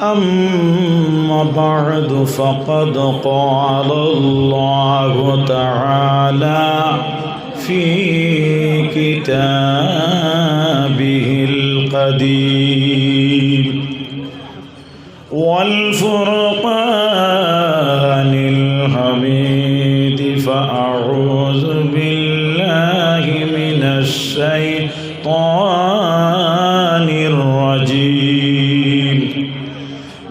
أما بعد فقد قال الله تعالى في كتابه القديم والفرقان الحميد فأعوذ بالله من الشيطان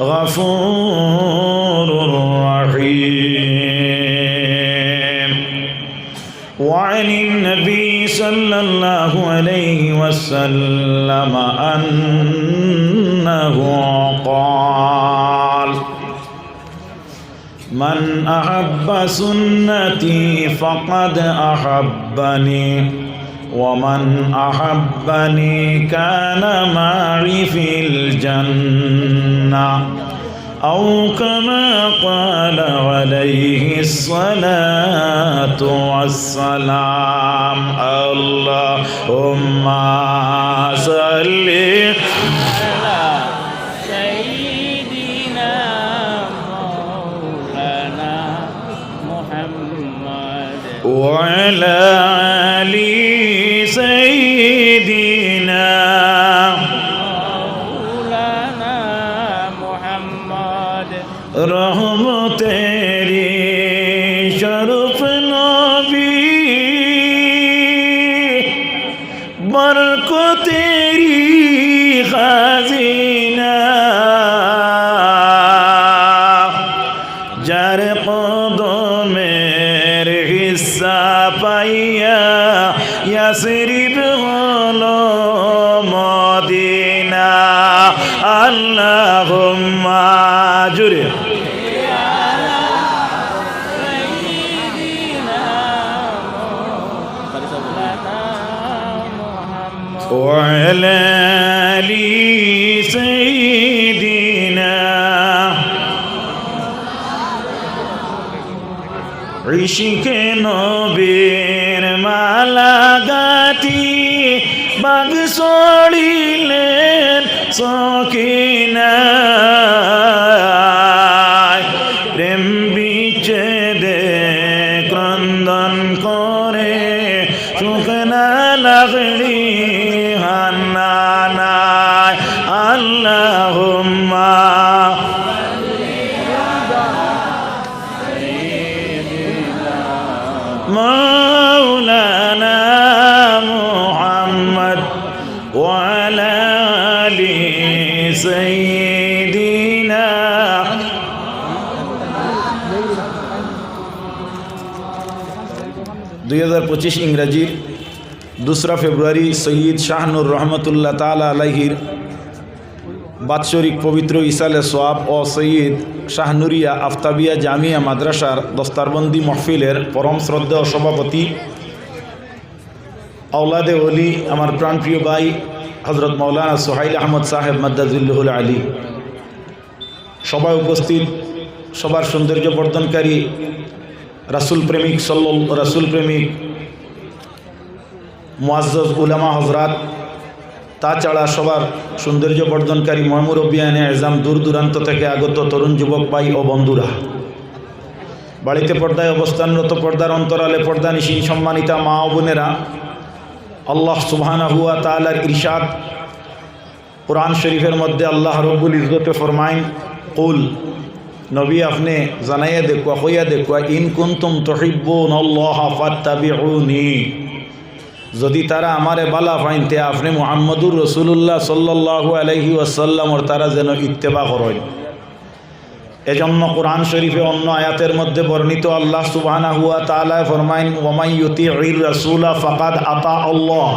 غفور رحيم. وعن النبي صلى الله عليه وسلم أنه قال من أحب سنتي فقد أحبني ومن أحبني كان معي في الجنة. أو كما قال عليه الصلاة والسلام. اللهم صل سيدنا مولانا محمد وعلى آل سيدنا রহ ساكن পঁচিশ ইংরাজির দোসরা ফেব্রুয়ারি, সৈয়দ শাহনুর রহমতুল্লাহ তালা আলাহির বাৎসরিক পবিত্র ইসালে সোয়াব ও সৈয়দ শাহনুরিয়া আফতাবিয়া জামিয়া মাদ্রাসার দস্তারবন্দি মহফিলের পরম শ্রদ্ধেয় সভাপতি, আওলাদে অলি আমার প্রাণপ্রিয় ভাই হজরত মৌলানা সোহাইল আহমদ সাহেব মাদ্দাজুল্লুল আলী। সবাই উপস্থিত সবার সৌন্দর্য বর্ধনকারী রাসুল প্রেমিক সল্ল, রাসুল প্রেমিক মুআজ্জজ উলামা হজরাত তাছাড়া সবার সৌন্দর্য বর্ধনকারী ময়মুরব্বিয়ানে এজাম দূর দূরান্ত থেকে আগত তরুণ যুবক ভাই ও বন্ধুরা। বাড়িতে পর্দায় অবস্থানরত পর্দার অন্তরালে পর্দা নিশীন সম্মানিতা মা ও বোনেরা, আল্লাহ সুবহানা হুয়া তালার ইরশাদ, কোরআন শরীফের মধ্যে আল্লাহ রব্বুল ইজগতে ফরমাইন কুল, নবী আপনি জানাইয়া দেখুয়া হইয়া দেখুয়া ইন কুন্তুম তহিব্বুন আল্লাহ ফাত্তাবিউনি। যদি তারা আমারে বালা ফাইনতে, আপনি মুহাম্মদুর রসুল্লাহ সাল্লাহু আলহি ওয়াসাল্লামর তারা যেন ইত্তেবা করেন। এজন্য কোরআন শরীফে অন্য আয়াতের মধ্যে বর্ণিত আল্লাহ সুবহানা হুয়া তাআলা ফরমাইন, ওয়ামাই ইউতিউর রাসূলা ফাকাদ আতা আল্লাহ।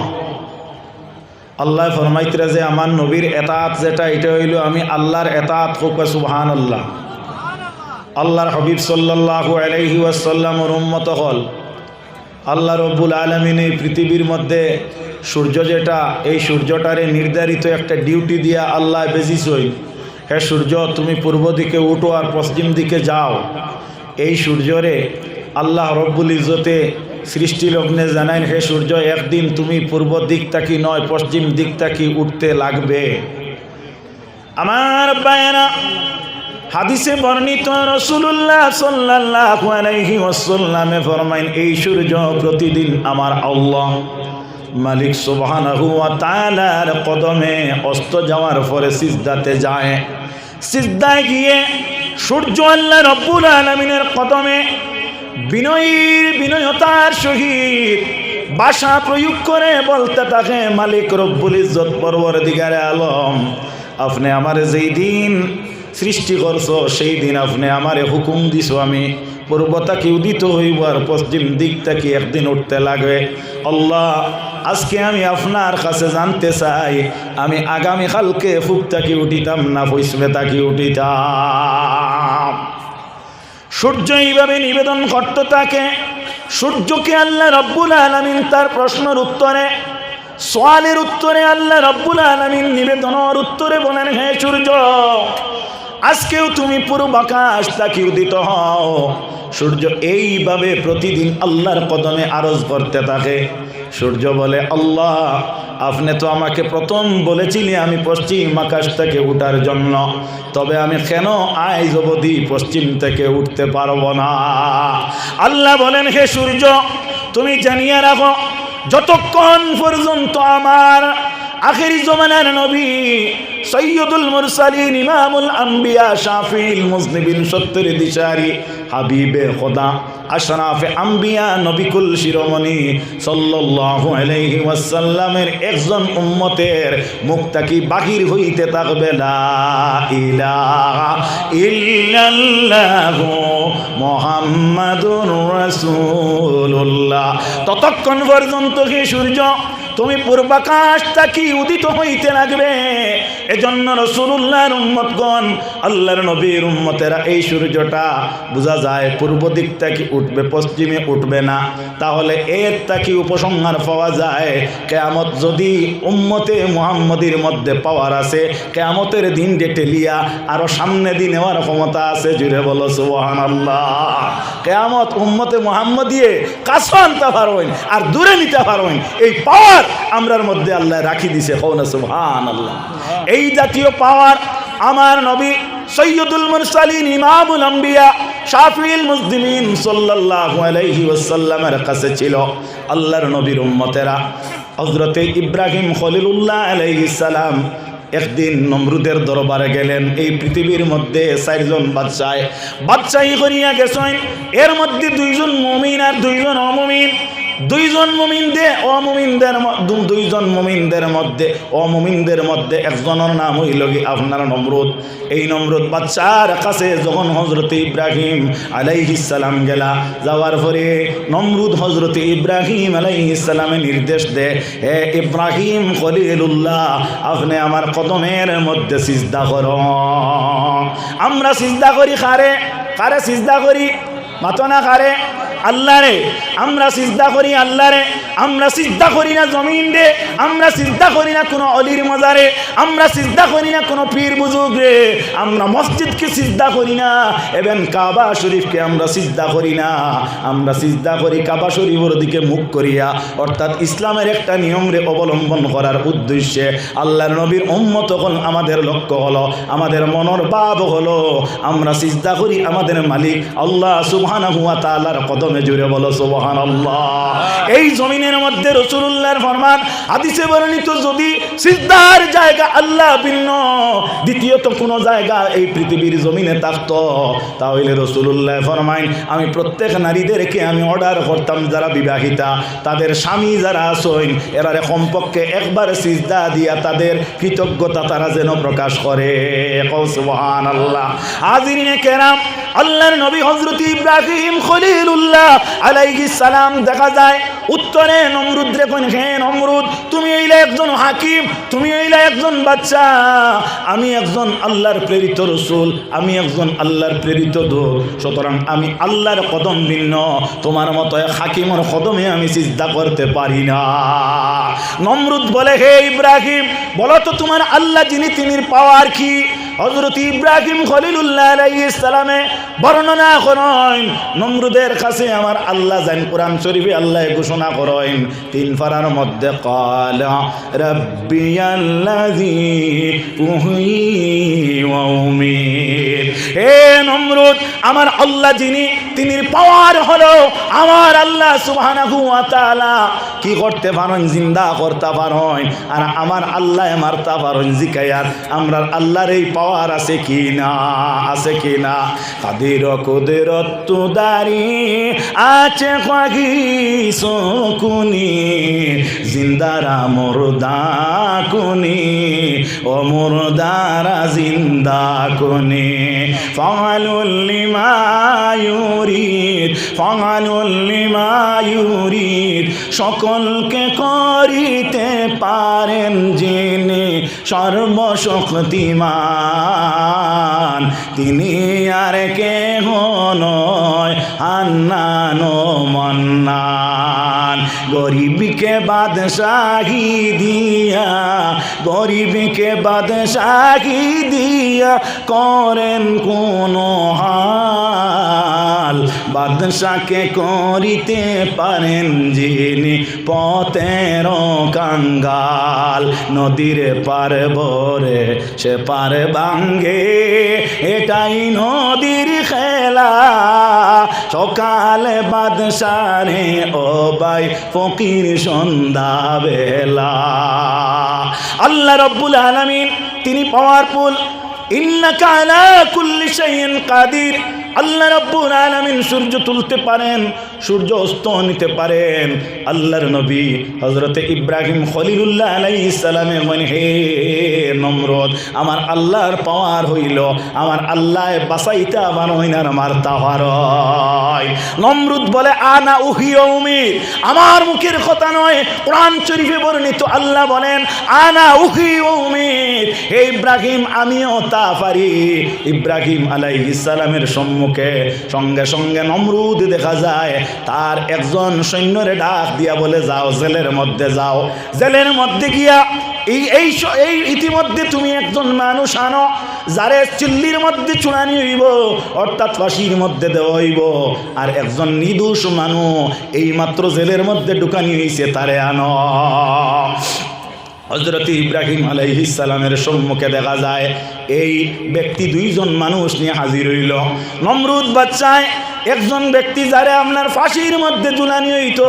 আল্লাহ ফরমাইতরা যে আমার নবীর এতাত যেটা, এটা হইল আমি আল্লাহর এতাত হোক সুবহান আল্লাহ আল্লাহর হবিব সাল্লাল্লাহু আলাইহি ওয়াসাল্লামর উম্মত হল আল্লাহ রব্বুল আলমিন এই পৃথিবীর মধ্যে সূর্য যেটা, এই সূর্যটারে নির্ধারিত একটা ডিউটি দিয়া আল্লাহ বেজিসই। হে সূর্য, তুমি পূর্ব দিকে উঠো আর পশ্চিম দিকে যাও। এই সূর্যরে আল্লাহ রব্বুল ইজ্জতে সৃষ্টি লগ্নে জানাইন, হে সূর্য, একদিন তুমি পূর্ব দিক তাকি নয়, পশ্চিম দিক তাকি উঠতে লাগবে? আমার বায়না হাদিসে বর্ণিত রসুল্লাহ ওয়াসাল্লামে ফরমাইন, এই সূর্য প্রতিদিন আমার আল্লাহ, মালিক সুবহানাহু কদমে অস্ত যাওয়ার পরে সিজদাতে যায়। সিজদায় গিয়ে সূর্য আল্লাহ রব্বুল আলামিনের কদমে বিনয়ীর বিনয়তার সহিত ভাষা প্রয়োগ করে বলতে থাকে, মালিক রব্বুল ইজ্জত পরবর দিগারে আলম, আপনি আমার যেই দিন সৃষ্টি করছ সেই দিন আপনি আমারে হুকুম দিছো আমি। পূর্বতাকে উদিত হইব আর পশ্চিম দিক থেকে একদিন উঠতে লাগে আল্লাহ, আজকে আমি আপনার কাছে জানতে চাই, আমি আগামী কালকে ফুকতাকে উঠিতাম না পৈশমে তাকে উঠিতাম? সূর্য এইভাবে নিবেদন করতে থাকে। সূর্যকে আল্লাহ রব্বুল আলমিন তার প্রশ্নের উত্তরে সোয়ালের উত্তরে আল্লাহ রব্বুল আলমিন নিবেদনের উত্তরে বলেন, হে সূর্য আজকেও তুমি পুরো বাকাশ তাকে উদিত হও। সূর্য এইভাবে প্রতিদিন আল্লাহর কদমে আরজ করতে থাকে। সূর্য বলে, আল্লাহ, আপনি তো আমাকে প্রথম বলেছিলেন আমি পশ্চিম আকাশ থেকে উঠার জন্য। তবে আমি কেন আইজ অবধি পশ্চিম থেকে উঠতে পারব না? আল্লাহ বলেন, হে সূর্য, তুমি জানিয়ে রাখো, যতক্ষণ পর্যন্ত আমার আখেরি জমানার নবী সৈয়দুল মুরসালিন, ইমামুল আম্বিয়া শাফিল মুজনিবিন, সত্তর দিশারি, হাবিবে খোদা, আশরাফে আম্বিয়া, নবিকুল শিরোমণি সাল্লাল্লাহু আলাইহি ওয়াসাল্লামের একজন উম্মতের মুক্তাকি বাহির হইতে থাকবে, লা ইলাহা ইল্লাল্লাহু মুহাম্মাদুর রাসূলুল্লাহ। ততক্ষণ পর্যন্ত কি সূর্য তুমি পূর্বাকাশ তাকি উদিত হইতে লাগবে? এজন্য রসুল্লাহর উম্মতগণ, আল্লাহর নবীর উম্মতেরা এই সূর্যটা বোঝা যায় পূর্ব দিক থেকে উঠবে, পশ্চিমে উঠবে না। তাহলে এর তাকি উপসংহার পাওয়া যায়? কেয়ামত যদি উম্মতে মুহাম্মদির মধ্যে পাওয়ার আছে, কেয়ামতের দিন টেলিয়া আরও সামনে দিন নেওয়ার ক্ষমতা আছে জুড়ে বলো সুবহান আল্লাহ কেয়ামত উম্মতে মুহাম্মদিয়ে কাছে আনতে পারবেন আর দূরে নিতে পারবেন এই পাওয়ার আমরার মধ্যে আল্লাহ রাখি দিছে কৌনা সুবহান আল্লাহ এই জাতীয় পাওয়ার আমার নবী সৈয়দুল মুরসালিন, ইমামুল আম্বিয়া শাফিল মুসলিমিন সাল্লাল্লাহু আলাইহি ওয়াসাল্লামের কাছে ছিল আল্লাহর নবীর উম্মতেরা। হযরতে ইব্রাহিম খলিলুল্লাহ আলাইহিস সালাম একদিন নমরুদের দরবারে গেলেন। এই পৃথিবীর মধ্যে চারজন বাদশায় বাদশাহী করিয়া গেছেন। এর মধ্যে দুইজন মমিন আর দুইজন অমমিন। দুইজন মুমিনদের অমুমিনদের দুইজন মুমিনদের মধ্যে, অমুমিনদের মধ্যে একজনের নাম হইল কি আপনার নমরুদ। এই নমরুদ বাচ্চার কাছে যখন হজরত ইব্রাহিম আলাইহিসালাম গেলা, যাওয়ার পরে নমরুদ হজরত ইব্রাহিম আলাইহিসালামে নির্দেশ দে, হে ইব্রাহিম খলিলুল্লাহ, আপনি আমার কদমের মধ্যে সিজদা কর। আমরা সিজদা করি কারে? কারে সিজদা করি? মাতনা কারে আল্লাহরে আমরা সিজদা করি আল্লাহ রে আমরা সিজদা করি না জমিন রে আমরা সিজদা করি না কোনো অলির মজারে, আমরা সিজদা করি না কোনো পীর বুজুর্গ রে আমরা মসজিদকে সিজদা করি না এবং কাবা শরীফকে আমরা সিজদা করি না, আমরা সিজদা করি কাবা শরীফের দিকে মুখ করিয়া, অর্থাৎ ইসলামের একটা নিয়ম রে অবলম্বন করার উদ্দেশ্যে আল্লাহর নবীর উম্মত হল আমাদের লক্ষ্য হলো, আমাদের মনের ভাব হলো, আমরা সিজদা করি আমাদের মালিক আল্লাহ সুবহানাহু ওয়া তাআলার কদমে জুড়ে বলো সুবহানাল্লাহ। এই জমিনের মধ্যে রসুল্লাহর ফরমান, হাদিসে বর্ণিত যদি সিজদার জায়গা আল্লাহ ভিন্ন, দ্বিতীয়ত কোনো জায়গা এই পৃথিবীর জমিনে থাকতো, তাহলে রসুল্লাহ ফরমাইন, আমি প্রত্যেক নারীদেরকে আমি অর্ডার করতাম যারা বিবাহিতা, তাদের স্বামী যারা আসইন এরারে কমপক্ষে একবার সিজদা দিয়া তাদের কৃতজ্ঞতা তারা যেন প্রকাশ করে। আল্লাহ নবী হজরত ইব্রাহিম খলিলুল্লাহ আলাইহিস সালাম দেখা যায় উত্তরে নমরুদ রেখন হে নমরুদ, তুমি এইলা একজন হাকিম, তুমি এইলা একজন বাচ্চা। আমি একজন আল্লাহর প্রেরিত রসুল, আমি একজন আল্লাহর প্রেরিত দূত। সুতরাং আমি আল্লাহর কদম ভিন্ন, তোমার মতো হাকিমর কদমে আমি চিন্তা করতে পারি না। নমরুদ বলে, হে ইব্রাহিম, বলো তো তোমার আল্লাহ যিনি তিনির পাওয়ার কি? হজরত ইব্রাহিম খলিলুল্লাহ আলাইহিস সালামে বর্ণনা করেন, নমরুদের কাছে আমার আল্লাহ জান কোরআন শরীফে আল্লাহ ঘোষণা করেন। তিন ফারার মধ্যে কালা রাব্বিয়াল্লাযী উহয়ী ওয়া উমীত হে নমরুদ আমার আল্লাহ যিনি, তিনি পাওয়ার হলো আমার আল্লাহ সুবহানাহু ওয়া তাআলা। কি করতে পারেন? জিন্দা করতে পারেন। আর আমার আল্লাহ মারতে পারেন। জিকায়াত আমরা আল্লাহর এই পাওয়ার আছে কি না? আছে কি না? কাদের কুদরত দারি আছে কাগি সকুনি জিন্দারা মুর্দা কুনি ও মুর্দারা জিন্দা কুনি ফালুল মায়ুরীর লিমা ইউরিদ সকলকে করিতে পারেন যিনি সর্বশক্তিমান। তিনি আর কে নয় আন্নানো মন্নান। গরিবকে বাদশাহী দিয়া, গরিবকে বাদশাহী দিয়া করেন কোন হাল। বাদশাকে করিতে পারেন যিনি পথের কাঙ্গাল। নদীর পার ভরে সে পার ভাঙ্গে, এটাই নদীর খেলা। সকালে বাদশারে ও বাই ফকির সন্ধ্যা বেলা আল্লাহ রব্বুল আলমিন, তিনি পাওয়ারফুল ইন্নাকালা কুল্লি শাইইন কাদির। আল্লাহ রব্বুল আলমিন সূর্য তুলতে পারেন। সূর্য অস্ত নিতে পারেন। আল্লাহর নবী হজরতে ইব্রাহিম খলিলুল্লাহ আলাইহিস সালামে মানে হে নমরদ, আমার আল্লাহর পাওয়ার হইল, আমার আল্লাহ বাসাইতে আমার হইনার মারতা হয় নমরুদ বলে, আনা উহি উমির আমার মুখের কথা নয়, কোরআন শরীফে বর্ণিত আল্লাহ বলেন, আনা উহি উমির হে ইব্রাহিম, আমিও তা পারি। ইব্রাহিম আলাইহিস সালামের সম্মুখে সঙ্গে সঙ্গে নমরুদ দেখা যায় তার একজন সৈন্যরে ডাক দিয়া বলে, যাও, জেলের মধ্যে যাও। জেলের মধ্যে গিয়া এই এই ইতিমধ্যে তুমি একজন মানুষ আনো, যারে চিল্লির মধ্যে চুড়ানি হইব, অর্থাৎ ফাঁসির মধ্যে দেওয়া হইব। আর একজন নিদোষ মানুষ এই মাত্র জেলের মধ্যে ঢুকানি হইছে, তারে আনো। হজরত ইব্রাহিম সালামের সম্মুখে দেখা যায়, এই ব্যক্তি দুইজন মানুষ নিয়ে হাজির হইল। নমরুদ বাচ্চায় একজন ব্যক্তি যারে আপনার ফাঁসির মধ্যে ঝুলানি হইতো,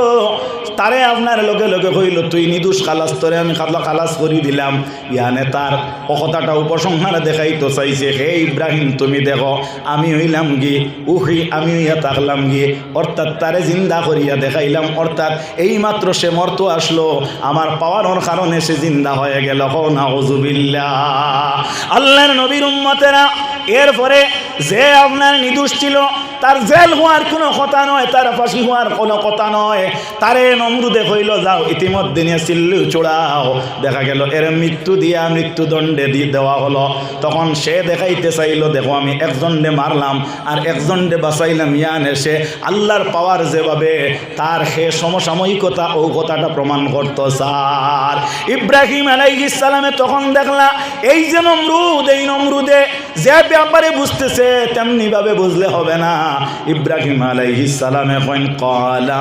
তারে আপনার লগে লগে হইল তুই নিদুষ খালাস, তোরে আমি খাতলা খালাস করি দিলাম। ইয়ানে তার অকথাটা উপসংহারে দেখাইতো চাইছে, হে ইব্রাহিম, তুমি দেখো, আমি হইলাম গি উহি আমি হইয়া থাকলাম গি অর্থাৎ তারে জিন্দা করিয়া দেখাইলাম, অর্থাৎ এই মাত্র সে মর্ত আসলো, আমার পাওয়ানোর কারণে সে জিন্দা হয়ে গেল। না হজুবিল্লা আল্লাহর নবীর উম্মতেরা, এরপরে যে আপনার নিদুষ ছিল তার জেল হওয়ার কোনো কথা নয়, তার ফাঁসি হওয়ার কোনো কথা নয়। তারে নমরুদে হইল যাও ইতিমধ্যে নিয়ে চিল্লু চোড়াও। দেখা গেল, এর মৃত্যু দিয়া মৃত্যুদণ্ডে দিয়ে দেওয়া হলো। তখন সে দেখাইতে চাইলো, দেখো, আমি একজনডে মারলাম আর একজনডে বাঁচাইলাম, ইয়ান এসে আল্লাহর পাওয়ার যেভাবে, তার সে সমসাময়িকতা ও কথাটা প্রমাণ করতো, স্যার। ইব্রাহিম আলাইহিস সালামে তখন দেখলা, এই যে নমরুদ, এই নমরুদে যে ব্যাপারে বুঝতেছে, তেমনি ভাবে বুঝলে হবে না। ইব্রাহিম সালাম কইন, কলা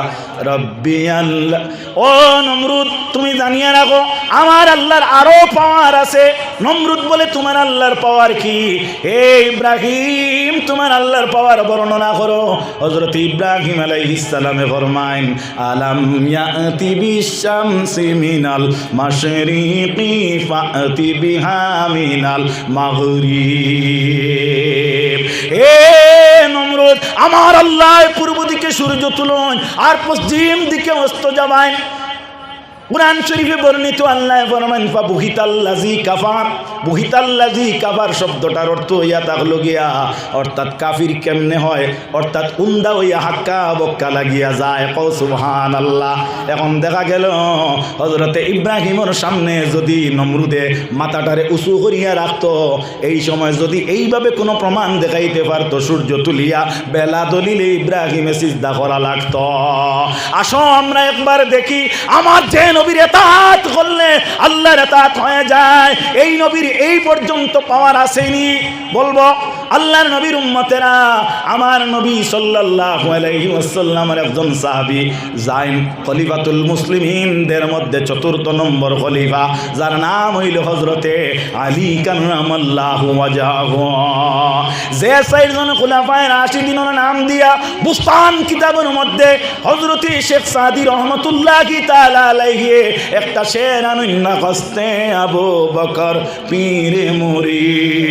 আল্লাহ ও নমরুদ, তুমি জানিয়ে রাখো, আমার আল্লাহর আরও পাওয়ার আছে। নমরুদ বলে, তোমার আল্লাহর পাওয়ার কি? হে ইব্রাহিম তোমার আল্লাহর পাওয়ার বর্ণনা করো। হযরত ইব্রাহিম আলাইহিস সালামে ফরমাইন আলাম ইয়াতি মাগরিব। হে নমরুদ, আমার আল্লাহ পূর্ব দিকে সূর্য তুলন, আর পশ্চিম দিকে অস্ত যাবায় কোরআন শরীফে বর্ণিত আল্লাহ ফরমান ফা বুহিতাল্লাজি কাফার বুহিতাল্লাজি কাফার শব্দটার অর্থ হইয়া থাকল গিয়া অর্থাৎ কাফির কেমনে হয়, অর্থাৎ উন্দা হইয়া হাক্কা বক্কা লাগিয়া যায়। কৌ সুবহান আল্লাহ এখন দেখা গেল হজরতে ইব্রাহিমর সামনে যদি নমরুদে মাথাটারে উঁচু করিয়া রাখতো, এই সময় যদি এইভাবে কোনো প্রমাণ দেখাইতে পারতো, সূর্য তুলিয়া বেলা দলিলে ইব্রাহিমে সিজদা করা লাগতো। আসো আমরা একবার দেখি, আমার যে নবীর এতাত করলে আল্লাহর এতাত হয়ে যায়। এই নবীর এই পর্যন্ত পাওয়ার আসেনি। বলব আল্লাহর নবীর উম্মতেরা আমার নবী সাল্লাল্লাহু আলাইহি ওয়াসাল্লামের একজন সাহাবী জাইন খলিফাতুল মুসলিমিনদের মধ্যে চতুর্থ নম্বর খলিফা, যার নাম হইল হযরতে আলী কাররামাল্লাহু ওয়াজহাহু যে চারজন খোলাফায় রাশিদিনের নাম দিয়া বুস্তান কিতাবের মধ্যে হযরতে শেখ সাদি রহমতুল্লাহি তাআলা আলাইহি, একটা শের কস্তে আবু বকর পীরে মুরিদ।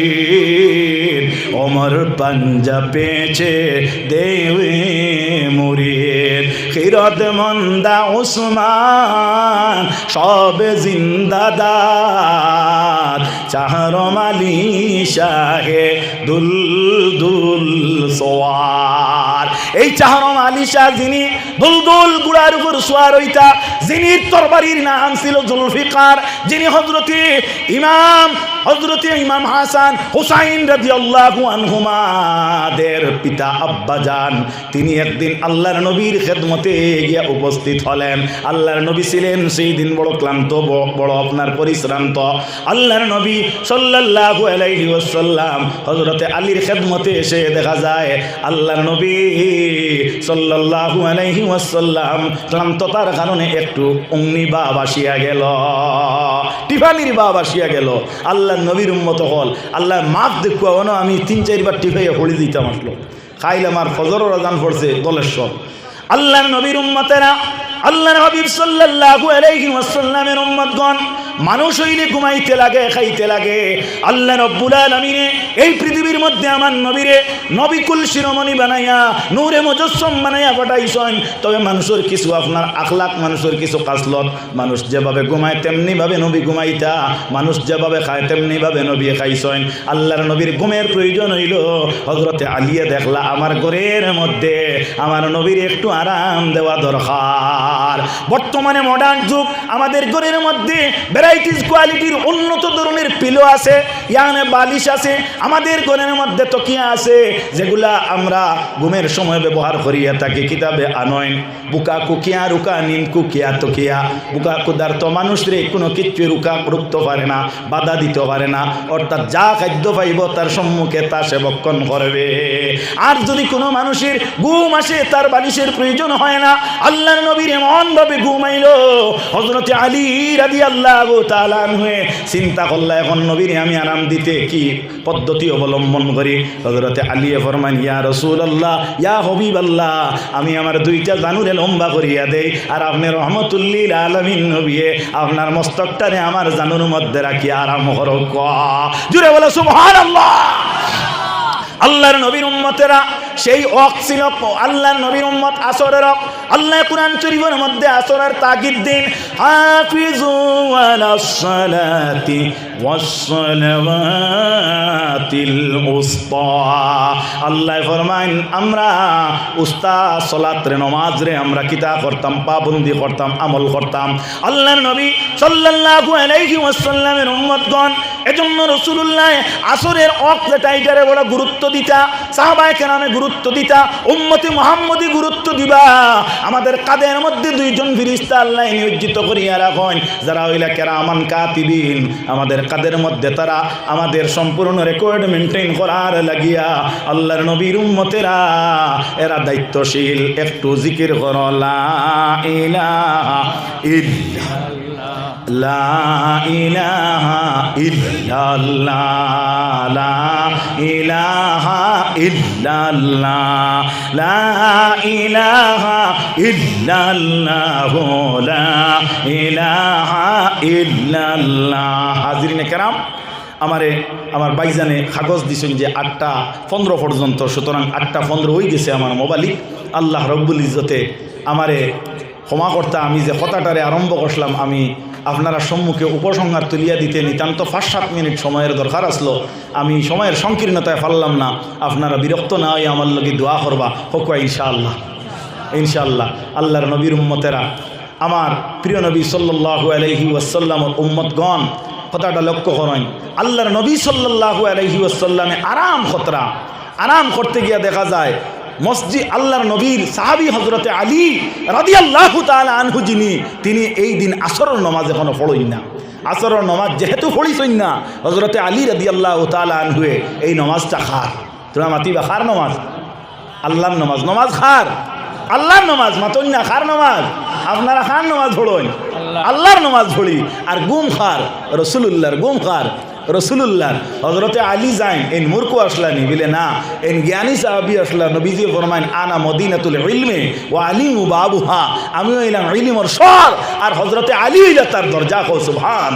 পাঞ্জা পেছে দেবে মুরির খিরত মন্দা উসমান সবে জিন্দাদার চাহর মালি শাহে দুল দুল সোয়ার। এই চাহরম আলী শাহ যিনি দুলদুল গুড়ার উপর সোয়ার হইতা, যিনি তরবারির নাম ছিল জুলফিকার, যিনি হজরতি ইমাম হজরতি ইমাম হাসান হুসাইন রাজি আল্লাহু আনহুমাদের পিতা আব্বাজান তিনি একদিন আল্লাহর নবীর খেদমতে গিয়া উপস্থিত হলেন। আল্লাহর নবী ছিলেন সেই দিন বড় ক্লান্ত বড় আপনার পরিশ্রান্ত। আল্লাহর নবী সাল্লাল্লাহু আলাইহি ওয়াসাল্লাম হযরতে আলীর খেদমতে এসে দেখা যায়, আল্লাহর নবী সাল্লাল্লাহু আলাইহি ওয়াসাল্লাম ক্লান্ততার কারণে একটু অগ্নি বাপ আসিয়া গেল টিফানির আসিয়া গেল। আল্লাহর নবীর উম্মত হল আল্লাহ দেখুয়া না, আমি তিন চারবার টিফাইয়া পড়ে দিতাম আসলো। খাইলে আমার ফজর রাজান পড়ছে নবীর সাল্লাল্লাহু আলাইহি ওয়াসাল্লামের উম্মতগণ মানুষ হইলে ঘুমাইতে লাগে, খাইতে লাগে। আল্লাহ রব্বুল আলামিনে এই পৃথিবীর মধ্যে আমার নবীরে নবিকুল শিরোমণি বানাইয়া, নূরে মুজস্সম বানাইয়া পাঠাইছেন। তবে মানুষের কিছু আপনার আখলাক মানুষের কিছু কাসলত মানুষ যেভাবে ঘুমায় তেমনিভাবে নবী ঘুমাইতা, মানুষ যেভাবে খায় তেমনিভাবে নবী খাইছেন। আল্লাহর নবীর ঘুমের প্রয়োজন হইল হজরতে আলিয়া দেখলা আমার ঘরের মধ্যে আমার নবীর একটু আরাম দেওয়া দরকার। বর্তমানে মডার্ন যুগ, আমাদের ঘরের মধ্যে ভ্যারাইটিস কোয়ালিটির উন্নত ধরনের পিলো আছে, ইয়ানে বালিশ আছে, আমাদের ঘরের মধ্যে তকিয়া আছে, যেগুলা আমরা ঘুমের সময় ব্যবহার করিয়া থাকি। কিতাবে আনয়ন, বুকা কুকিয়া, রুকা নিম কুকিয়া, তকিয়া। বুকা কুদার তো মানুষ রে, কোনো কিচ্ছু রুকা রুখতে পারে না, বাধা দিতে পারে না। অর্থাৎ যা খাদ্য পাইব, তার সম্মুখে তা সেবক্ষণ করবে। আর যদি কোনো মানুষের ঘুম আসে, তার বালিশের প্রয়োজন হয় না আল্লাহ নবীর এমনভাবে ঘুমাইল। হজরতে আলী রাদি আল্লাহ তালান হয়ে চিন্তা করলা, এখন নবীর আমি আরাম দিতে কি পদ্ধতি অবলম্বন করি? হজরতে আলিয়ে ফরমান ইয়া রসুল আল্লাহ ইয়া হবিব আল্লাহ আমি আমার দুইটা জানুরে লম্বা করিয়া দেই, আর আপনি রহমতুল্লিল আলমিন নবিয়ে, আপনার মস্তকটারে আমার জানুর মধ্যে রাখি আরাম করক জুড়ে বলে সুবহান আল্লাহ আল্লাহর নবীর উম্মতেরা সেই অক ছিল আল্লাহ নবীর উম্মত আসরের অক আল্লাহ কুরআন শরীফের মধ্যে আসরের তাগিদ দিন। হাফিজু আলাস সালাতি ওয়াস সালাওয়াতিল উসতা। আল্লাহ ফরমান আমরা উস্তা সালাত রে নমাজ রে আমরা কিতা করতাম? পাবন্দি করতাম, আমল করতাম। আল্লাহর নবী সাল্লাল্লাহু আলাইহি ওয়াসাল্লামের উম্মতগণ, এজন্য রসুল্লাহ আসরের অক যেটা এটারে বড় গুরুত্ব দিতা। সাহাবায় কেরামে গুরুত্ব দিতা, উম্মতি মোহাম্মদি গুরুত্ব দিবা। আমাদের কাদের মধ্যে দুইজন ফিরিস্তা আল্লাহ নিয়োজিত করিয়া রাখেন? যারা হইলা কেরামান কাতিবিন। আমাদের কাদের মধ্যে তারা আমাদের সম্পূর্ণ রেকর্ড মেনটেন করার লাগিয়া আল্লাহর নবীর উম্মতেরা, এরা দায়িত্বশীল। একটু জিকির কর, লা ইলাহা ইল্লা লা ইলাহা লা লা লা কেরাম, আমারে, আমার বাইজানে কাগজ দিছেন যে আটটা পনেরো পর্যন্ত, সুতরাং আটটা পনেরো হয়ে গেছে আমার মোবাইলই আল্লাহ রব্বুল ইজ্জতে আমারে ক্ষমা করতে, আমি যে কথাটারে আরম্ভ করলাম আমি আপনারা সম্মুখে উপসংহার তুলিয়া দিতে নিতান্ত পাঁচ সাত মিনিট সময়ের দরকার আসলো। আমি সময়ের সংকীর্ণতায় পারলাম না। আপনারা বিরক্ত না হয়ে আমার লগে দোয়া করবা। হকুয়া ইনশাআল্লাহ। ইনশাআল্লাহ। আল্লাহর নবীর উম্মতেরা, আমার প্রিয় নবী সাল্লাল্লাহু আলাইহি ওয়াসাল্লামর উম্মতগণ, কথাটা লক্ষ্য করেন। আল্লাহর নবী সাল্লাল্লাহু আলাইহি ওয়াসাল্লামে আরাম খতরা। আরাম করতে গিয়া দেখা যায় মসজিদ আল্লাহর নবীর সাহাবি হজরতে আলী রাদি আল্লাহ আনহু যিনি তিনি এই দিন আসরের নমাজ এখনও পড়ইন না। আসরের নমাজ যেহেতু পড়িছইন না হজরতে আলী রাদি আল্লাহ আনহুয়ে এই নমাজটা খার। তোরা মাতিবা খার নমাজ? আল্লাহর নমাজ নমাজ খার। আল্লাহর নমাজ মাতন না খার নমাজ। আপনারা খার নমাজ পড়ুন। আল্লাহর নমাজ পড়ি আর গুম খার রসুলুল্লাহর গুম খার। রসুলুল্লাহর হজরতে আলী যাইন এন মূর্খ আসলানি? বলে, না এন জ্ঞানী সাহাবি আসলা নবীজি ফরমাইন, আনা মদিনাতুল ইলমে ও আলিম ও বাবুহা। আমিও এলাম ইলিমর সর আর হজরতে আলী হইলা তার দরজা কো সুবহান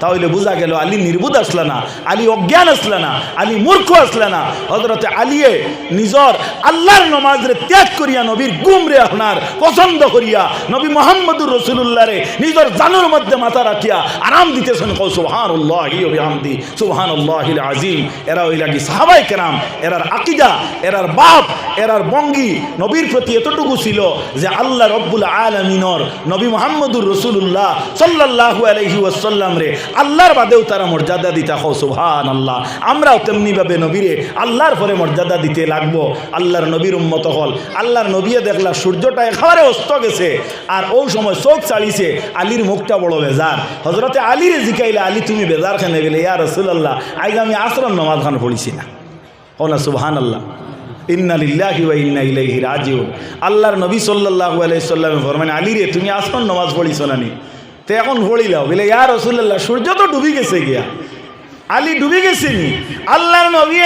তাহলে বোঝা গেল, আলী নির্বুদ আসলা না আলী অজ্ঞান আসলা না আলী মূর্খ আসলা না হজরতে আলিয়ে নিজর আল্লাহর নমাজরে ত্যাগ করিয়া নবীর গুম রে আপনার পছন্দ করিয়া নবী মোহাম্মদুর রসুল্লাহরে নিজর জানুর মধ্যে মাথা রাখিয়া আরাম দিতেছেন কৌ সুবহান আল্লাহ হামদি সুবহান আল্লাহ আজিম এরা ওই লাগি সাহাবাই কেরাম। এরার আকিদা, এরার বাপ, এরার বঙ্গি। নবীর প্রতি এতটুকু ছিল যে আল্লাহ রব্বুল আলমিনর নবী মোহাম্মদুর রসুল্লাহ সাল্লাহু আলহি ওয়াসাল্লাম রে আল্লাহর বাদেও তারা মর্যাদা দিতা হো সুবহান আল্লাহ আমরাও তেমনিভাবে নবীরে আল্লাহর পরে মর্যাদা দিতে লাগবো। আল্লাহর নবীর উম্মত হল। আল্লাহর নবীয়ে দেখলা সূর্যটা একেবারে অস্ত গেছে। আর ওই সময় চোখ চালিছে। আলীর মুখটা বড় বেজার। হজরতে আলীরে জিকাইলে, আলী, তুমি বেজার খানে গেলে ইয়া রসুল্লাহ আজ আমি আশ্রম নমাজ খান পড়িছি না। ও না সুবহান আল্লাহ ইন্না লিল্লাহি ওয়া ইন্না ইলাইহি রাজিউন। আল্লাহর নবী সাল্লাল্লাহু আলাইহি সাল্লামে ফরমান আলী রে, তুমি আসমান নামাজ পড়িছ না নি? তো এখন পড়িলাও বলে, ইয়া রাসূলুল্লাহ, সূর্য তো ডুবি গেছে গিয়া। আলী ডুবি গেছে নি? আল্লাহর নবী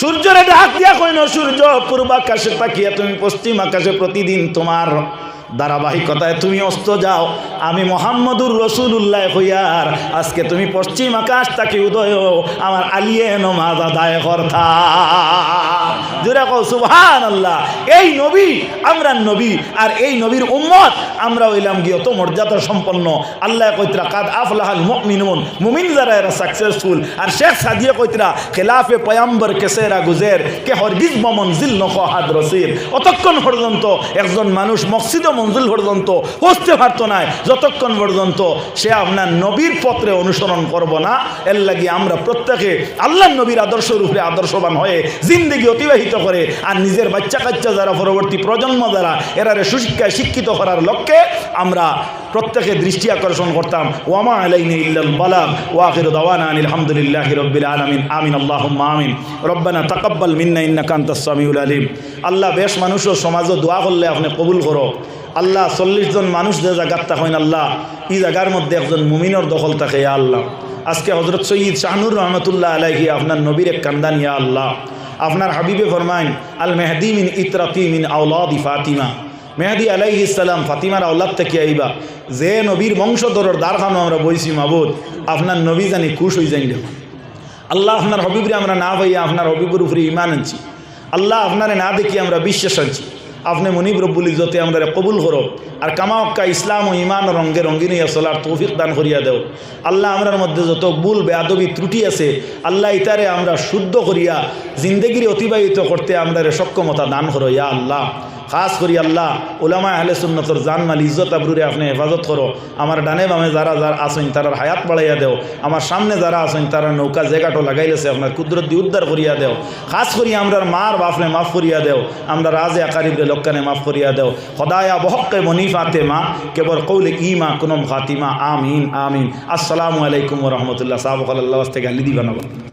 সূর্যরে ডাক দিয়া কইন সূর্য পূর্ব আকাশে তাকিয়া, তুমি পশ্চিম আকাশে প্রতিদিন তোমার ধারাবাহিকতায় তুমি অস্ত যাও। আমি মোহাম্মদুর রসুল্লাহ হইয়ার। আজকে তুমি পশ্চিম আকাশ তাকে উদয় আমার আলিয়ে নমাজ আদায় কর্তা জোরে কও সুবহান আল্লাহ এই নবী আমরা নবী, আর এই নবীর উম্মত আমরা হইলাম গিয়ে অত মর্যাদা সম্পন্ন। আল্লাহ কইতরা, কাদ আফলাহাল মুমিনুন। মুমিন যারা, এরা সাকসেসফুল আর শেখ সাদিয়া কইতরা, খেলাফে পয়াম্বর কেসেরা গুজের, কে হরগিজ মঞ্জিল নকহাদ রসির অতক্ষণ পর্যন্ত একজন মানুষ মসজিদ মঞ্জিল পর্যন্ত পৌঁছতে পারতো না যতক্ষণ পর্যন্ত সে আপনার নবীর পত্রে অনুসরণ করব না, এর লাগি আমরা প্রত্যেকে আল্লাহ নবীর আদর্শ রূপে আদর্শবান হয়ে জিন্দগি অতিবাহিত করে আর নিজের বাচ্চা কাচ্চা যারা পরবর্তী প্রজন্ম যারা এরারে সুশিক্ষায় শিক্ষিত করার লক্ষ্যে আমরা প্রত্যেকে দৃষ্টি আকর্ষণ করতাম। ওয়ামা আলাইনি ইল্লাল বালাগ। ওয়াখির দাওয়ানা আনিল হামদুলিল্লাহি রাব্বিল আলামিন। আমিন, আল্লাহুম্মা আমিন। রব্বানা তাকাব্বাল মিন্না ইন্নাকা আনতাস সামিউল আলিম। আল্লাহ বেশ মানুষও সমাজও দোয়া করলে আপনি কবুল করো। আল্লাহ চল্লিশ জন মানুষ যে জায়গার থাকেন আল্লাহ, এই জায়গার মধ্যে একজন মুমিনর দখল থাকে, ইয়া আল্লাহ। আজকে হজরত সঈদ শাহনুর রহমতুল্লাহ আলাইহি, আপনার নবীর এক কান্দান ইয়া আল্লাহ। আপনার হাবিবে ফরমাইন আল মেহদি মিন ইতরাতি মিন আউলাদি ফাতিমা। মেহাদি আলাইহি ইসলাম ফাতিমার আউলাদ থেকে আইবা। যে নবীর বংশধরের দ্বারখানো আমরা বইছি মাবুদ, আপনার নবী জানি খুশ হয়ে যাই আল্লাহ আপনার হবিবরে আমরা না পাইয়া আপনার হবিবুর উপরে ইমান আনছি। আল্লাহ আপনারে না দেখি আমরা বিশ্বাস আনছি। আপনি মনিব রব্বুল ইজতে আমরা কবুল করো। আর কামাক্কা ইসলাম ও ইমান রঙ্গে রঙ্গিন চলার তৌফিক দান করিয়া দেও। আল্লাহ আমরার মধ্যে যত ভুল বেআবি ত্রুটি আছে, আল্লাহ ইতারে আমরা শুদ্ধ করিয়া জিন্দগির অতিবাহিত করতে আমরা সক্ষমতা দান করো, ইয়া আল্লাহ। খাস করি আল্লাহ ওলামা আহলে সুন্নতর জান মাল ইজ্জত আবরুরে আপনি হেফাজত করো। আমার ডানে বামে যারা যারা আসেন তারার হায়াত বাড়াইয়া দেও। আমার সামনে যারা আসেন তারা নৌকা জেগাটো লাগাইলেছে, আপনার কুদরত দিয়ে উদ্ধার করিয়া দেও। খাস করি আমরা মার বাপনে মাফ করিয়া দেও। আমরা রাজে আকারিবরে লক্কানে মাফ করিয়া দেও। সদায়া বহকে মনিফাতে মা কেবল কৌলে ইমা, কুনম খাতিমা, আমিন আমিন। আসসালামু আলাইকুম রহমতুল্লাহ। সাহাব আল্লাহ থেকে গালি দিবা নব